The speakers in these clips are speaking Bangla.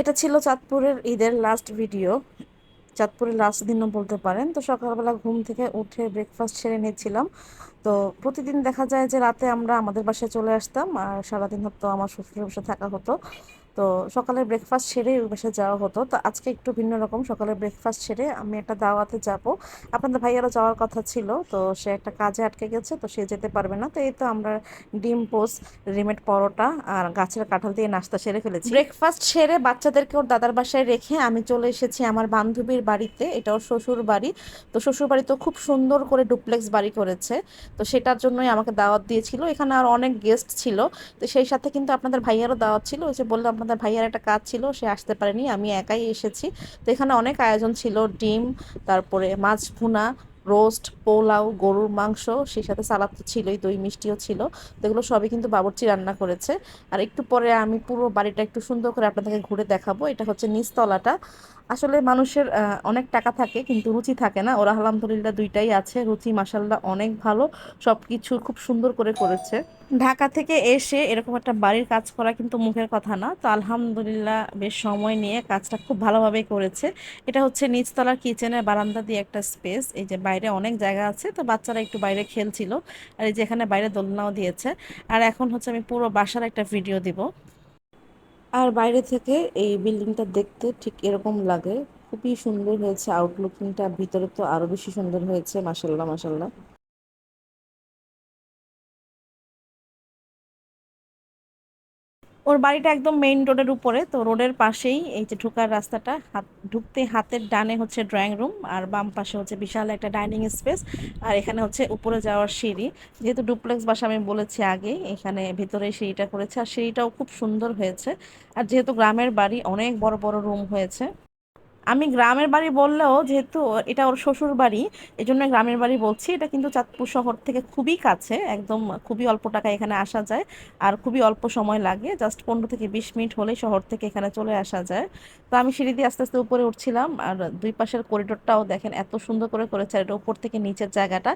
এটা ছিল চাঁদপুরের ঈদের লাস্ট ভিডিও চাঁদপুরের লাস্ট দিনও বলতে পারেন। তো সকালবেলা ঘুম থেকে উঠে ব্রেকফাস্ট সেরে নিয়েছিলাম তো প্রতিদিন দেখা যায় যে রাতে আমরা আমাদের বাসায় চলে আসতাম আর সারাদিন হতো আমার শ্বশুরের বাসায় থাকা হতো। তো সকালে ব্রেকফাস্ট সেরে ওই বাসায় যাওয়া হতো। তো আজকে একটু ভিন্ন রকম সকালে ব্রেকফাস্ট সেরে আমি একটা দাওয়াতে যাব। আপনাদের ভাইয়ারও যাওয়ার কথা ছিল, তো সে একটা কাজে আটকে গেছে, তো সে যেতে পারবে না। তো এই তো আমরা ডিম পোস্ট রেডিমেড পরোটা আর গাছের কাঁঠাল দিয়ে নাস্তা সেরে ফেলেছি। ব্রেকফাস্ট সেরে বাচ্চাদেরকে ওর দাদার বাসায় রেখে আমি চলে এসেছি আমার বান্ধবীর বাড়িতে। এটা ওর শ্বশুর বাড়ি। তো শ্বশুর বাড়ি তো খুব সুন্দর করে ডুপ্লেক্স বাড়ি করেছে। তো সেটার জন্যই আমাকে দাওয়াত দিয়েছিল। এখানে আর অনেক গেস্ট ছিল। তো সেই সাথে কিন্তু আপনাদের ভাইয়ারও দাওয়াত ছিল। ওই যে বললাম আপনাদের ভাইয়ার একটা কাজ ছিল, সে আসতে পারেনি, আমি একাই এসেছি। তো এখানে অনেক আয়োজন ছিল, ডিম, তারপরে মাছ ভুনা, রোস্ট, পোলাও, গরুর মাংস, সেই সাথে সালাদ তো ছিলই, দই মিষ্টিও ছিল। তো এগুলো সবই কিন্তু বাবরচি রান্না করেছে। আর একটু পরে আমি পুরো বাড়িটা একটু সুন্দর করে আপনাদেরকে ঘুরে দেখাবো। এটা হচ্ছে নিচতলাটা। আসলে মানুষের অনেক টাকা থাকে কিন্তু রুচি থাকে না। ওরা আলহামদুলিল্লাহ দুইটাই আছে। রুচি মাসাল্লাহ অনেক ভালো। সব কিছু খুব সুন্দর করে করেছে। ঢাকা থেকে এসে এরকম একটা বাড়ির কাজ করা কিন্তু মুখের কথা না। তো আলহামদুলিল্লাহ বেশ সময় নিয়ে কাজটা খুব ভালোভাবে করেছে। এটা হচ্ছে নিচতলার কিচেনের বারান্দা দিয়ে একটা স্পেস। এই যে বাইরে অনেক জায়গা আছে। তো বাচ্চারা একটু বাইরে খেলছিল। আর এই যে এখানে বাইরে দোলনাও দিয়েছে। আর এখন হচ্ছে আমি পুরো বাসার একটা ভিডিও দিব। আর বাইরে থেকে এই বিল্ডিংটা দেখতে ঠিক এরকম লাগে। খুবই সুন্দর হয়েছে। আউটলুকিংটা ভিতরে তো আরও বেশি সুন্দর হয়েছে মাসাল্লাহ মাসাল্লাহ ওর বাড়িটা একদম মেইন রোডের উপরে, তো রোডের পাশেই এই যে ঢোকার রাস্তাটা, হাত, ঢুকতে হাতের ডানে হচ্ছে ড্রয়িং রুম আর বাম পাশে হচ্ছে বিশাল একটা ডাইনিং স্পেস আর এখানে হচ্ছে উপরে যাওয়ার সিঁড়ি। যেহেতু ডুপ্লেক্স বাসা আমি বলেছি আগে, এখানে ভেতরে সিঁড়িটা করেছে, আর সিঁড়িটাও খুব সুন্দর হয়েছে। আর যেহেতু গ্রামের বাড়ি, অনেক বড় বড় রুম হয়েছে। আমি গ্রামের বাড়ি বললেও যেহেতু এটা ওর শ্বশুর বাড়ি এই জন্য গ্রামের বাড়ি বলছি। এটা কিন্তু চাঁদপুর শহর থেকে খুবই কাছে, একদম খুবই অল্প টাকায় এখানে আসা যায়। আর খুবই অল্প সময় লাগে, জাস্ট পনেরো থেকে বিশ মিনিট হলেই শহর থেকে এখানে চলে আসা যায়। তো আমি সিঁড়ি দিয়ে আস্তে আস্তে উপরে উঠছিলাম, আর দুই পাশের করিডোরটাও দেখেন এত সুন্দর করে করেছে, আর এটা উপর থেকে নিচের জায়গাটা।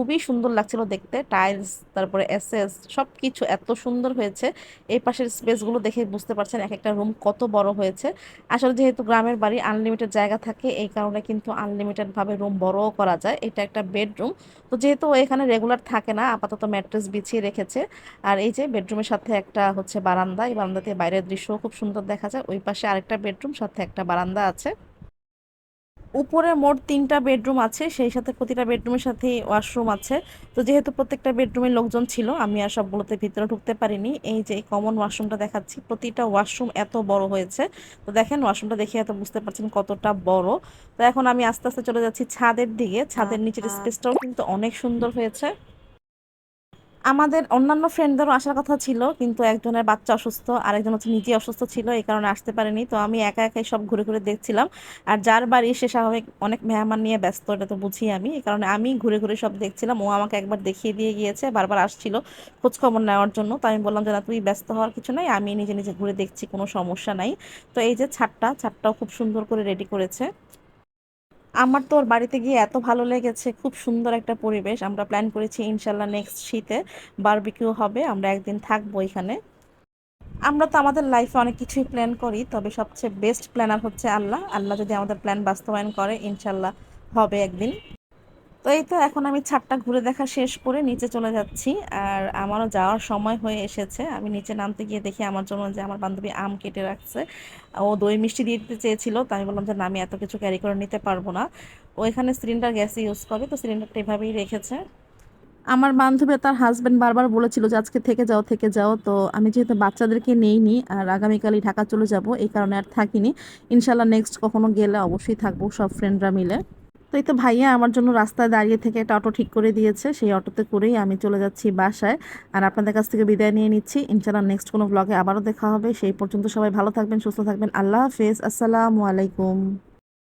খুবই সুন্দর লাগছিল দেখতে। টাইলস তারপরে এসএস সব কিছু এত সুন্দর হয়েছে। এই পাশের স্পেসগুলো দেখে বুঝতে পারছেন এক একটা রুম কত বড় হয়েছে। আসলে যেহেতু গ্রামের বাড়ি আনলিমিটেড জায়গা থাকে, এই কারণে কিন্তু আনলিমিটেড ভাবে রুম বড়ও করা যায়। এটা একটা বেডরুম তো যেহেতু এখানে রেগুলার থাকে না, আপাতত ম্যাট্রেস বিছিয়ে রেখেছে। আর এই যে বেডরুমের সাথে একটা হচ্ছে বারান্দা, এই বারান্দাতে বাইরের দৃশ্যও খুব সুন্দর দেখা যায়। ওই পাশে আরেকটা বেডরুম সাথে একটা বারান্দা আছে। উপরে মোট তিনটা বেডরুম আছে সেই সাথে প্রতিটা বেডরুমের সাথে ওয়াশরুম আছে। তো যেহেতু প্রত্যেকটা বেডরুমে লোকজন ছিল আমি আর সবগুলোতে ভিতরে ঢুকতে পারিনি। এই যে কমন ওয়াশরুমটা দেখাচ্ছি প্রতিটা ওয়াশরুম এত বড় হয়েছে। তো দেখেন ওয়াশরুমটা দেখে এত বুঝতে পারছেন কতটা বড়। তো এখন আমি আস্তে আস্তে চলে যাচ্ছি ছাদের দিকে। ছাদের নিচের স্পেসটাও কিন্তু অনেক সুন্দর হয়েছে। আমাদের অন্যান্য ফ্রেন্ডদেরও আসার কথা ছিল, কিন্তু একজনের বাচ্চা অসুস্থ, আরেকজন হচ্ছে নিজে অসুস্থ ছিল, এই কারণে আসতে পারেনি। তো আমি একা একাই সব ঘুরে ঘুরে দেখছিলাম। আর যার বাড়ি সে স্বাভাবিক অনেক মেহমান নিয়ে ব্যস্ত, এটা তো বুঝি আমি। এই কারণে আমি ঘুরে ঘুরে সব দেখছিলাম। ও আমাকে একবার দেখিয়ে দিয়ে গিয়েছে, বারবার আসছিল খোঁজখবর নেওয়ার জন্য। তো আমি বললাম যে, না, তুই ব্যস্ত হওয়ার কিছু নাই, আমি নিজে নিজে ঘুরে দেখছি, কোনো সমস্যা নাই। তো এই যে ছাদটা, ছাদটাও খুব সুন্দর করে রেডি করেছে। আমার তো ওর বাড়িতে গিয়ে এত ভালো লেগেছে, খুব সুন্দর একটা পরিবেশ। আমরা প্ল্যান করেছি ইনশাল্লাহ নেক্সট শীতে বারবিকিউ হবে, আমরা একদিন থাকব এখানে। আমরা তো আমাদের লাইফে অনেক কিছুই প্ল্যান করি, তবে সবচেয়ে বেস্ট প্ল্যানার হচ্ছে আল্লাহ। আল্লাহ যদি আমাদের প্ল্যান বাস্তবায়ন করে ইনশাল্লাহ হবে একদিন। তো এই তো এখন আমি ছাদটা ঘুরে দেখা শেষ করে নিচে চলে যাচ্ছি। আর আমারও যাওয়ার সময় হয়ে এসেছে। আমি নিচে নামতে গিয়ে দেখি আমার জন্য যে আমার বান্ধবী আম কেটে রাখছে। ও দই মিষ্টি দিয়ে দিতে চেয়েছিল, তো আমি বললাম যে না, আমি এত কিছু ক্যারি করে নিতে পারব না। ও এখানে সিলিন্ডার গ্যাস ইউজ করে, তো সিলিন্ডারটা এভাবেই রেখেছে। আমার বান্ধবী তার হাজব্যান্ড বারবার বলেছিল যে আজকে থেকে যাও থেকে যাও। তো আমি যেহেতু বাচ্চাদেরকে নেইনি, আর আগামীকালই ঢাকা চলে যাব, এই কারণে আর থাকিনি। ইনশাল্লাহ নেক্সট কখনো গেলে অবশ্যই থাকব সব ফ্রেন্ডরা মিলে। তো এই তো ভাইয়া আমার জন্য রাস্তায় দাঁড়িয়ে থেকে একটা অটো ঠিক করে দিয়েছে। সেই অটোতে করেই আমি চলে যাচ্ছি বাসায়। আর আপনাদের কাছ থেকে বিদায় নিয়ে নিচ্ছি। ইনশাল্লাহ নেক্সট কোনো ব্লগে আবারও দেখা হবে। সেই পর্যন্ত সবাই ভালো থাকবেন, সুস্থ থাকবেন। আল্লাহ হাফেজ। আসসালামু আলাইকুম।